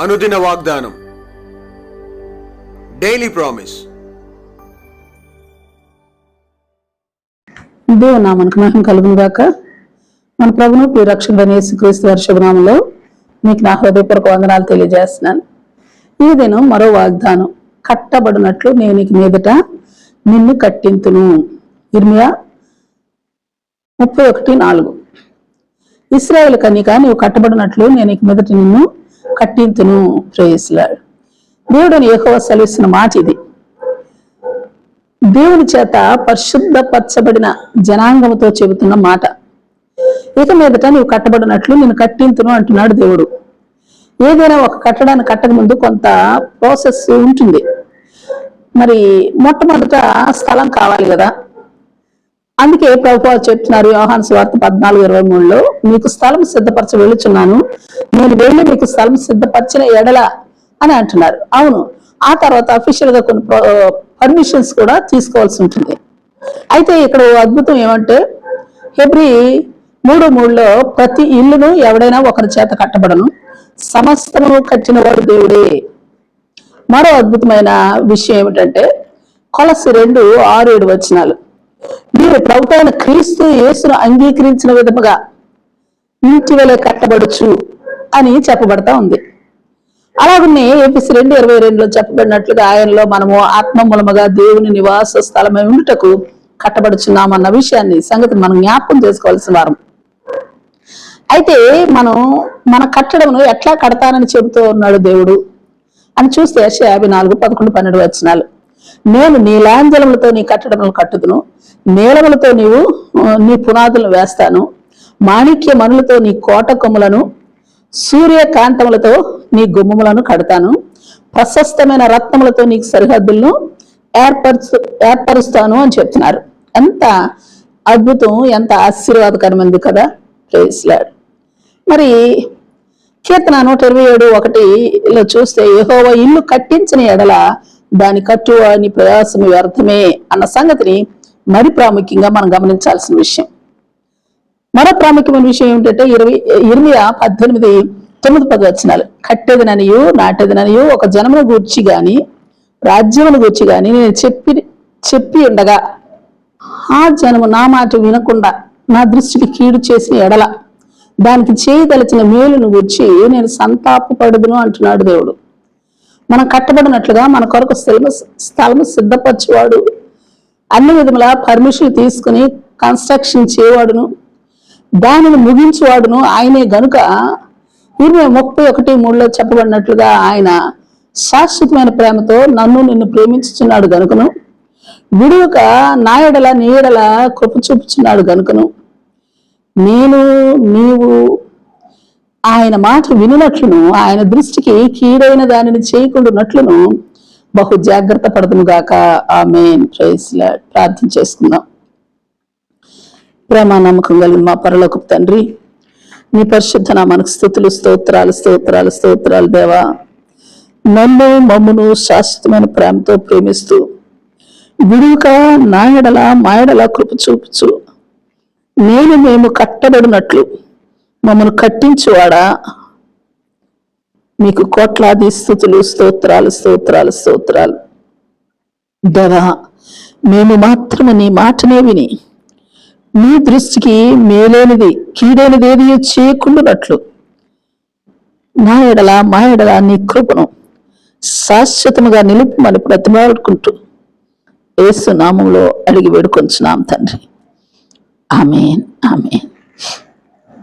అనుదిన వాగ్దానం. Daily promise దేవుని నామానికి మహిమ కలుగును గాక. మన ప్రభును ప్రియరక్షకుడైన యేసుక్రీస్తు వారి శుభనామంలో మీకు నా హృదయపూర్వక వందనాలు తెలియజేస్తున్నాను. ఈ దినం మరో వాగ్దానం. కట్టబడినట్లు నేను నీకు మీదట నిన్ను కట్టింతును. ఇర్మియా ముప్పై ఒకటి నాలుగు. ఇస్రాయేల్ కనిక నీవు కట్టబడినట్లు నేను నీకు మీదట నిన్ను కట్టింతును ప్రేయస్లాడు దేవుడిని ఎహోవ సెలవిస్తున్న మాట ఇది. దేవుని చేత పరిశుద్ధపరచబడిన జనాంగముతో చెబుతున్న మాట. ఇక మీదట నీవు కట్టబడినట్లు నేను కట్టింతును అంటున్నాడు దేవుడు. ఏదైనా ఒక కట్టడాన్ని కట్టక ముందు కొంత ప్రాసెస్ ఉంటుంది. మరి మొట్టమొదట స్థలం కావాలి కదా. అందుకే ప్రభుత్వాలు చెప్తున్నారు యోహాన్ స్వార్థ పద్నాలుగు ఇరవై మూడులో మీకు స్థలం సిద్ధపరచ వెళ్ళుచున్నాను. నేను వెళ్ళి మీకు స్థలం సిద్ధపరిచిన ఎడల అని అంటున్నారు. అవును ఆ తర్వాత అఫీషియల్గా కొన్ని పర్మిషన్స్ కూడా తీసుకోవాల్సి ఉంటుంది. అయితే ఇక్కడ అద్భుతం ఏమంటే ఫిబ్రి మూడు మూడులో ప్రతి ఇల్లును ఎవడైనా ఒకరి చేత కట్టబడను. సమస్తము కట్టిన వాడు దేవుడే. మరో అద్భుతమైన విషయం ఏమిటంటే కొలసి రెండు ఆరు ఏడు వచనాలు. మీరు ప్రభు క్రీస్తు యేసును అంగీకరించిన విధముగా ఇంటి వలె కట్టబడుచు అని చెప్పబడతా ఉంది. అలాగనే ఏపీసీ రెండు ఇరవై రెండులో చెప్పబడినట్లుగా ఆయనలో మనము ఆత్మ మూలముగా దేవుని నివాస స్థలమై ఉండుటకు కట్టబడుచున్నామన్న విషయాన్ని సంగతి మనం జ్ఞాపకం చేసుకోవాల్సిన వారం. అయితే మనం మన కట్టడమును ఎట్లా కడతానని చెబుతూ ఉన్నాడు దేవుడు అని చూస్తే యాభై నాలుగు పదకొండు పన్నెండు వచ్చినాలు నేను నీలాంజలములతో నీ కట్టడములు కట్టుదును. నీలములతో నీవు నీ పునాదులను వేస్తాను. మాణిక్య మనులతో నీ కోట కొమ్ములను సూర్యకాంతములతో నీ గుమ్మములను కడతాను. ప్రశస్తమైన రత్నములతో నీకు సరిహద్దులను ఏర్పరుచు ఏర్పరుస్తాను అని చెప్తున్నారు. ఎంత అద్భుతం ఎంత ఆశీర్వాదకరమైంది కదా. ప్రేస్లాడ్ మరి కీర్తన నూట ఇరవై ఏడు ఒకటిలో చూస్తే యహోవ ఇల్లు కట్టించిన ఎడల దాని కట్టు అని ప్రయాసం వ్యర్థమే అన్న సంగతిని మరి ప్రాముఖ్యంగా మనం గమనించాల్సిన విషయం. మరో ప్రాముఖ్యమైన విషయం ఏమిటంటే ఇరవై ఇరవై పద్దెనిమిది తొమ్మిది పది వచనాలు. కట్టెదిననియు నాటెదిననియు ఒక జనమును గూర్చి గాని రాజ్యమును గూర్చి గాని నేను చెప్పి చెప్పి ఉండగా ఆ జనము నా మాట వినకుండా నా దృష్టికి కీడు చేసిన ఎడల దానికి చేయదలిచిన మేలును గుర్చి నేను సంతాపపడుదును అంటున్నాడు దేవుడు. మనం కట్టబడినట్లుగా మన కొరకు స్థలము స్థలము సిద్ధపరిచేవాడు. అన్ని విధముల పర్మిషన్ తీసుకుని కన్స్ట్రక్షన్ చేయవాడును. దానిని ముగించేవాడును. ఆయనే గనుక ఇరవై ముప్పై ఒకటి మూడులో చెప్పబడినట్లుగా ఆయన శాశ్వతమైన ప్రేమతో నన్ను నిన్ను ప్రేమించుచున్నాడు గనుకను. విడువక నాయడల ఎడల కృప చూపుచున్నాడు గనుకను. నేను నీవు ఆయన మాట వినునట్లును ఆయన దృష్టికి కీడైన దానిని చేయకుండానట్లును బహు జాగ్రత్త పడదును గాక. ఆమె ప్రార్థన చేసుకుందాం. ప్రేమ నమ్మకం కలిగిన మా పరలోక తండ్రి నీ పరిశుద్ధ మనకు స్థుతులు స్తోత్రాలు స్తోత్రాలు స్తోత్రాలు దేవా. నన్ను మమ్మును శాశ్వతమైన ప్రేమతో ప్రేమిస్తూ విడుక నాయడల మాయడల కృప చూపుచు నేను మేము కట్టబడినట్లు మమ్మను కట్టించువాడా? మీకు కోట్లాది స్థుతులు స్తోత్రాలు స్తోత్రాలు స్తోత్రాలు. దేవా మేము మాత్రము నీ మాటనే విని నీ దృష్టికి మేలేనిది కీడైనది ఏది చేయకుండానట్లు. నా ఎడల మా ఎడల నీ కృపను శాశ్వతముగా నిలుపుమని ప్రతిమాడుకుంటూ ఏసు నామంలో అడిగి వేడుకొంచున్నాం తండ్రి. Amen amen.